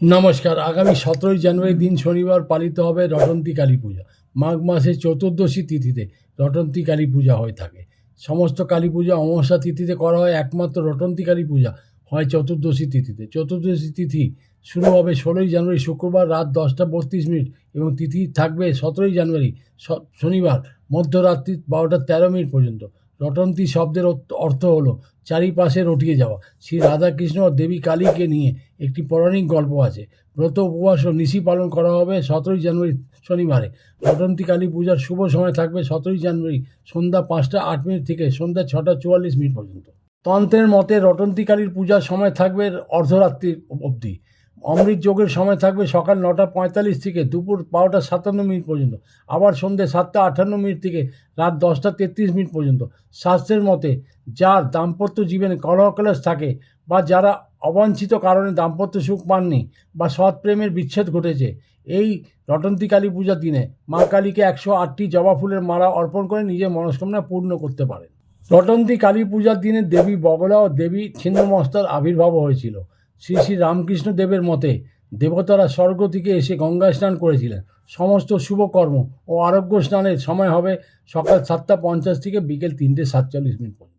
নমস্কার। আগামী সতেরোই জানুয়ারি দিন শনিবার পালিত হবে রটন্তী কালী পূজা। মাঘ মাসের চতুর্দশী তিথিতে রটন্তী কালী পূজা হয়ে থাকে। সমস্ত কালী পূজা অমাবস্যা তিথিতে করা হয়, একমাত্র রটন্তী কালী পূজা হয় চতুর্দশী তিথিতে। চতুর্দশী তিথি শুরু হবে ষোলোই জানুয়ারি শুক্রবার রাত দশটা বত্রিশ মিনিট এবং তিথি থাকবে সতেরোই জানুয়ারি শনিবার মধ্যরাত্রি বারোটা তেরো মিনিট পর্যন্ত। রটন্তী শব্দের অর্থ- হলো চারিপাশে রটিয়ে যাওয়া। শ্রী রাধাকৃষ্ণ ও দেবী কালীকে নিয়ে একটি পৌরাণিক গল্প আছে। ব্রত উপবাস ও নিশি পালন করা হবে সতেরোই জানুয়ারি শনিবারে। রটন্তী কালী পূজার শুভ সময় থাকবে সতেরোই জানুয়ারি সন্ধ্যা পাঁচটা আট মিনিট থেকে সন্ধ্যা ছটা চুয়াল্লিশ মিনিট পর্যন্ত। তন্ত্রের মতে রটন্তী কালীর পূজার সময় থাকবে অর্ধরাত্রির অবধি। অমৃত যোগের সময় থাকবে সকাল নটা পঁয়তাল্লিশ থেকে, দুপুর বারোটা সাতান্ন মিনিট পর্যন্ত, আবার সন্ধ্যে সাতটা আটান্ন মিনিট থেকে রাত দশটা তেত্রিশ মিনিট পর্যন্ত। শাস্ত্রের মতে, যার দাম্পত্য জীবনে কলহকলাস থাকে বা যারা অবাঞ্ছিত কারণে দাম্পত্য সুখ পাননি বা সৎ প্রেমের বিচ্ছেদ ঘটেছে, এই রটন্তী কালী পূজার দিনে মা কালীকে একশো আটটি জবা ফুলের মালা অর্পণ করে নিজের মনস্কামনা পূর্ণ করতে পারেন। রটন্তী কালী পূজার দিনে দেবী বগলা ও দেবী ছিন্নমস্তার আবির্ভাব হয়েছিল। শ্রী শ্রী রামকৃষ্ণ দেবের মতে দেবতারা স্বর্গ থেকে এসে গঙ্গা স্নান করেছিলেন। সমস্ত শুভকর্ম ও আরোগ্য স্নানের সময় হবে সকাল সাতটা পঞ্চাশ থেকে বিকেল তিনটে সাতচল্লিশ মিনিট পর্যন্ত।